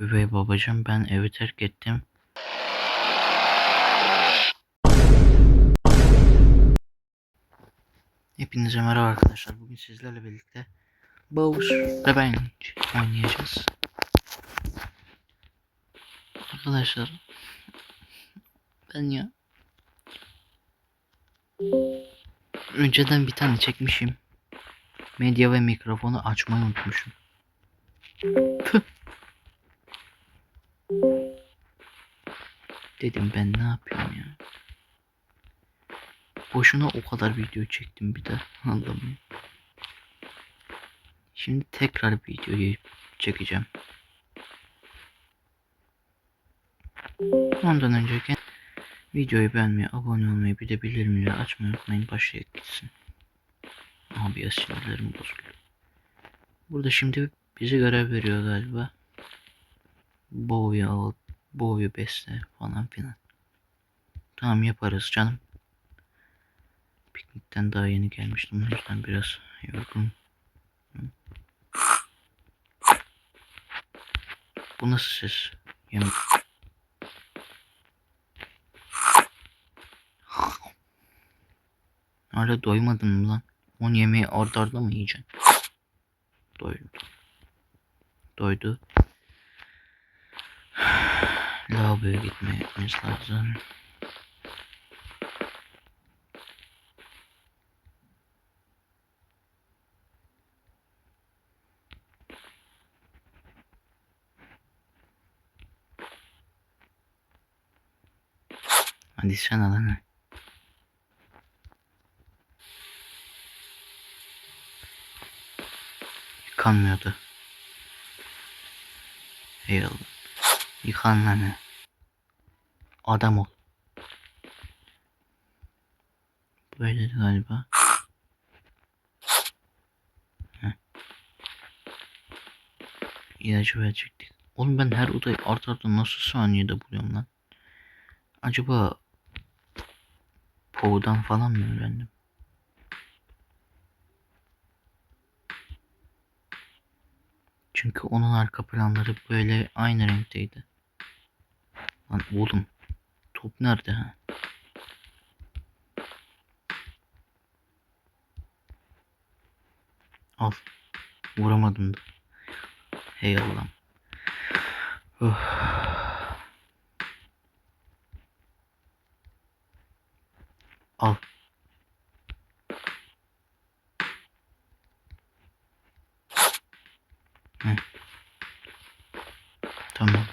Üvey babacığım ben evi terk ettim. Hepinize merhaba arkadaşlar. Bugün sizlerle birlikte Bowser Revenge oynayacağız. Arkadaşlar ben ya önceden bir tane çekmişim. Medya ve mikrofonu açmayı unutmuşum. Tüh. Dedim ben ne yapıyorum ya. Boşuna o kadar video çektim bir de. Ya. Şimdi tekrar videoyu çekeceğim. Ondan önceki videoyu beğenmeyi, abone olmayı, bir de bildirimleri açmayı unutmayın. Başlayak gitsin. Abi ya sinirlerim bozuldu. Burada şimdi bize görev veriyor galiba. Boğuyu al, boğuyu besle falan filan. Tamam yaparız canım. Piknikten daha yeni gelmiştim. O yüzden biraz yorgun. Bu nasıl ses? Yemek. Hala doymadın mı lan? 10 yemeği arda arda mı yiyeceksin? Doydu. Doydu. Lavaboya gitmemiz lazım. Hadi sen alana. Yıkanmıyordu. Eyvallah. Yıkan lan. Adam ol. Böyle galiba. Heh. İlacı verecektik. Oğlum ben her odayı art arda nasıl saniyede buluyorum lan? Acaba Poe'dan falan mı öğrendim? Çünkü onun arka planları böyle aynı renkteydi. Lan oğlum top nerede ha? Al. Vuramadım da. Hey Allah'ım. Oh. Al. Hı. Tamam.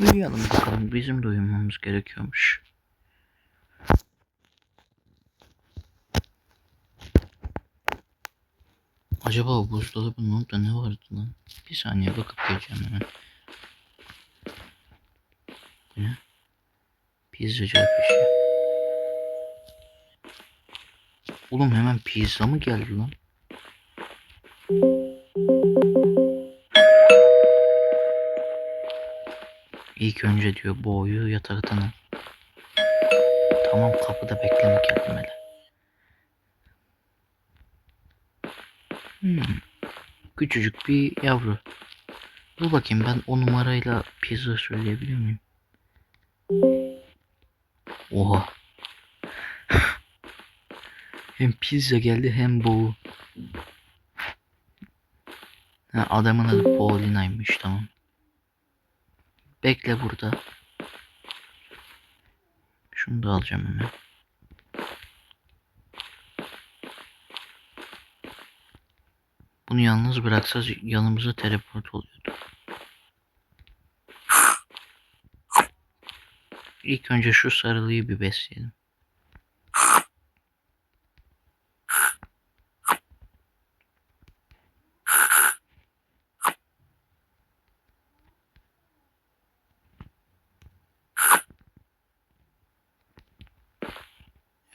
Uyuyalım bakalım. Bizim de uyumamız gerekiyormuş. Acaba o buzdolabının orada ne vardı lan? Bir saniye bakıp geleceğim hemen. Bu ne? Pizzacı afişi. Oğlum hemen pizza mı geldi lan? İlk önce diyor boğuyu yataktan al. Tamam kapıda bekleme geldim hele. Hmm. Küçücük bir yavru. Dur bakayım ben o numarayla pizza söyleyebiliyor muyum? Oha. hem pizza geldi hem boğu. Ha, adamın adı Paulina'ymış tamam. Bekle burada. Şunu da alacağım hemen. Bunu yalnız bıraksa yanımıza teleport oluyordu. İlk önce şu sarılıyı bir besleyelim.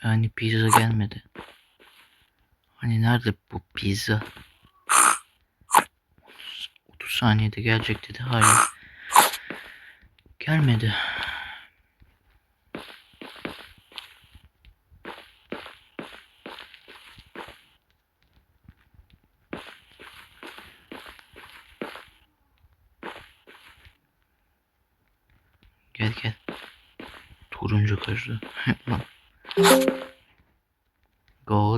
Yani pizza gelmedi. Hani nerede bu pizza? 30 saniyede gelecek dedi hala. Gelmedi. Gel gel. Turuncu gözlü. Lan.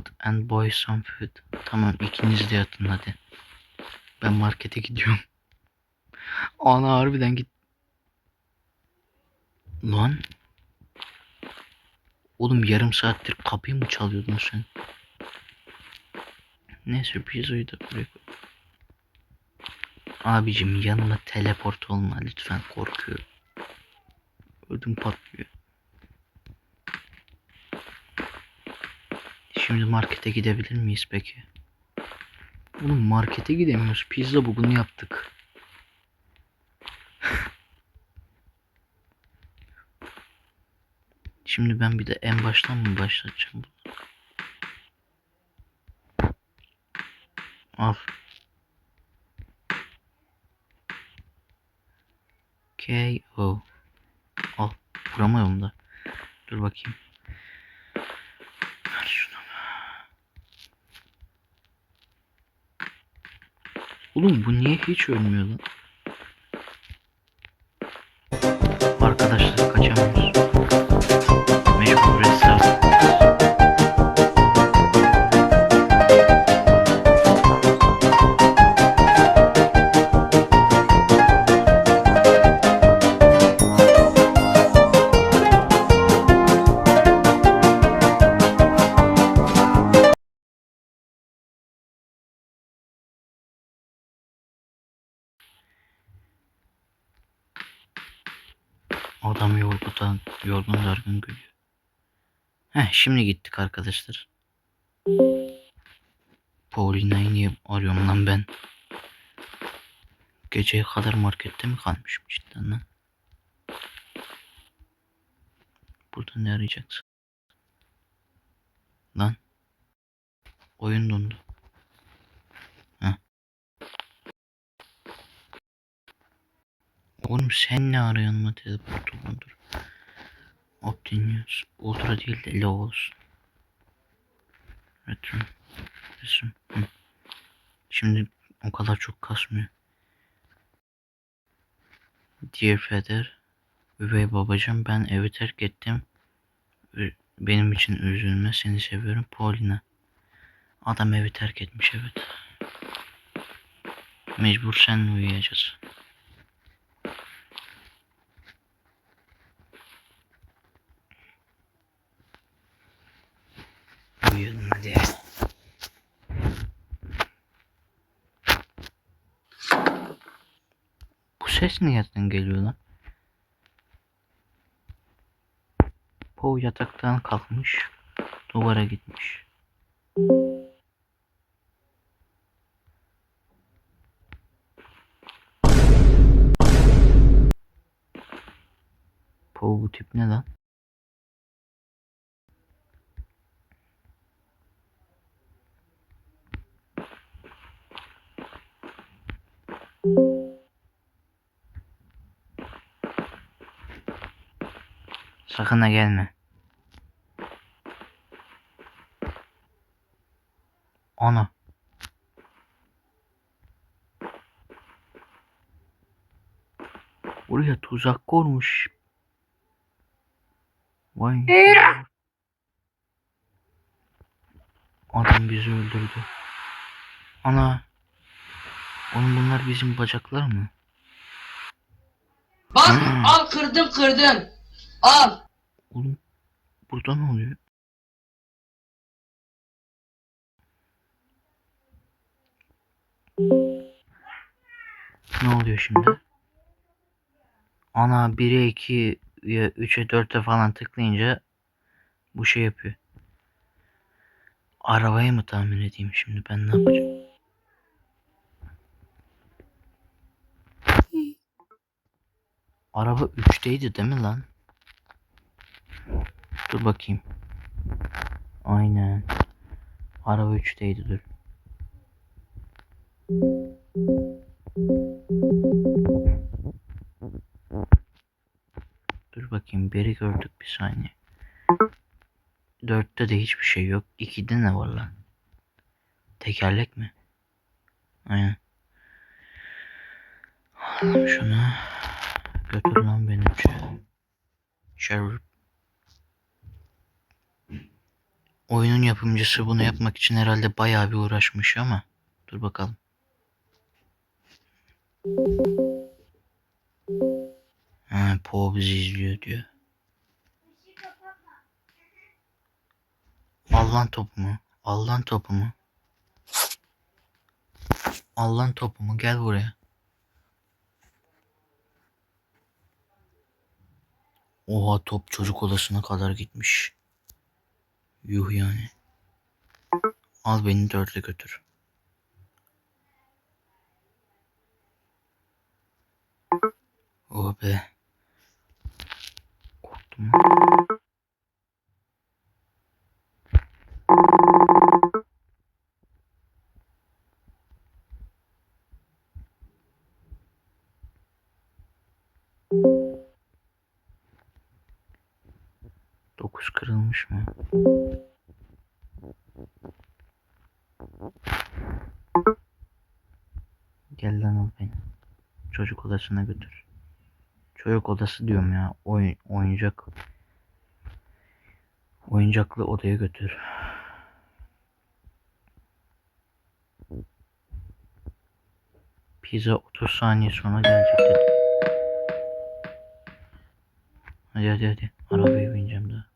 Goat and boy some food. Tamam ikiniz de yatın hadi. Ben markete gidiyorum. Ana harbiden git. Lan. Oğlum yarım saattir kapıyı mı çalıyordun sen? Neyse pizzayı da koy. Abicim yanıma teleport olma lütfen korkuyorum. Ödüm patlıyor. Şimdi markete gidebilir miyiz peki? Oğlum markete gidemiyoruz. Pizza bugün yaptık. Şimdi ben bir de en baştan mı başlatacağım? Al. K.O. Al. Vuramıyorum da. Dur bakayım. Oğlum bu niye hiç ölmüyor lan? Arkadaşlar kaçamıyoruz. Dargın gülüyor. Heh şimdi gittik arkadaşlar. Paulina'yı niye arıyorum lan ben? Geceye kadar markette mi kalmışım cidden lan? Burada ne arayacaksın? Lan. Oyun dondu. Heh. Oğlum sen ne arıyorsun mu dedi Optinius. Ultra değil de low olsun. Return. Resim. Hı. Şimdi o kadar çok kasmıyor. Dear Feder. Üvey babacığım ben evi terk ettim. Benim için üzülme seni seviyorum Paulina. Adam evi terk etmiş evet. Mecbur seninle uyuyacağız. Uyuyalım hadi. Ses nereden geliyor lan? Poe yataktan kalkmış. Duvara gitmiş. Poe bu tip ne lan? Sakın ha gelme. Ana. Buraya tuzak kurmuş. Vay. Adam bizi öldürdü. Ana. Oğlum bunlar bizim bacaklar mı? Bak Hmm. al kırdım kırdım. Al. Oğlum burada ne oluyor? Ne oluyor şimdi? Ana 1'e 2'ye 3'e 4'e falan tıklayınca bu şey yapıyor. Arabayı mı tahmin edeyim şimdi ben ne yapacağım? Araba 3'teydi değil mi lan? Dur bakayım. Aynen. Araba 3'teydi dur. Dur bakayım biri gördük bir saniye. Dörtte de hiçbir şey yok. İkide ne var lan? Tekerlek mi? Aynen. Alalım şunu. Götür lan benim şey. Oyunun yapımcısı bunu yapmak için herhalde bayağı bir uğraşmış ama. Dur bakalım. Ha, Po bizi izliyor diyor. Al lan topumu. Al lan topumu. Al lan topumu. Gel buraya. Oha top çocuk odasına kadar gitmiş. Yuh yani. Al beni dörde götür. Oh be. Kırılmış mı? Gel lan al beni. Çocuk odasına götür. Çocuk odası diyorum ya. Oyun, oyuncak. Oyuncaklı odaya götür. Pizza 30 saniye sonra gelecek dedi. Hadi hadi hadi. Arabaya bineceğim daha.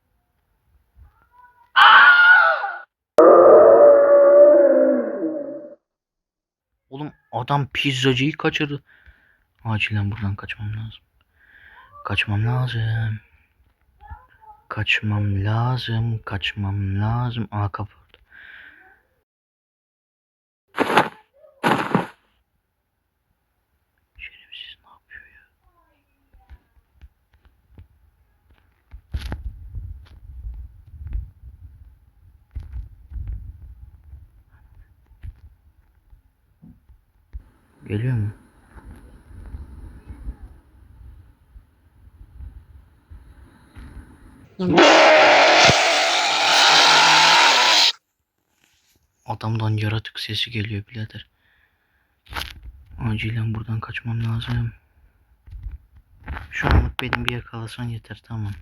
Oğlum adam pizzacıyı kaçırdı. Acilen buradan kaçmam lazım. Kaçmam lazım. Kaçmam lazım. Kaçmam lazım. Aa kapı orada. Şerefsiz ne yapıyor ya? Geliyor mu? Adamdan yaratık sesi geliyor birader. Acilen buradan kaçmam lazım. Şu anlık benim bir yakalasan yeter tamam.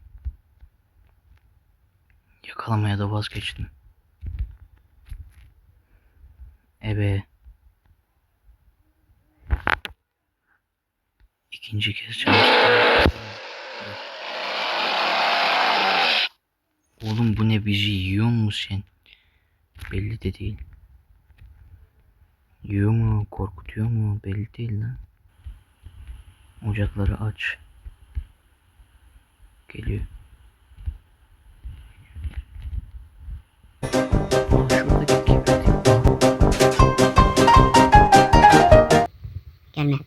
Yakalamaya da vazgeçtim. Ebe. İkinci kez çalıştım. Oğlum bu ne bizi yiyor mu sen? Belli de değil. Yiyor mu, korkutuyor mu belli değil lan. Ocakları aç. Geliyor. Gelme.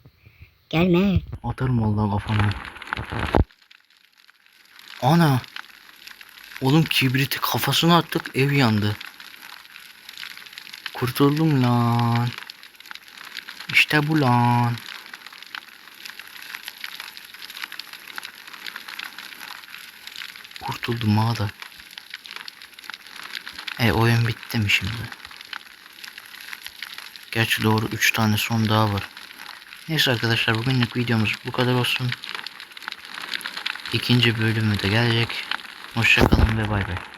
Gelme. Atarım vallahi kafana. Ana. Oğlum kibriti kafasına attık ev yandı. Kurtuldum lan. İşte bu lan. Kurtuldum ha da. E oyun bitti mi şimdi? Gerçi doğru 3 tane son daha var. Neyse arkadaşlar bugünlük videomuz bu kadar olsun. İkinci bölümü de gelecek. Hoşçakalın ve bay bay.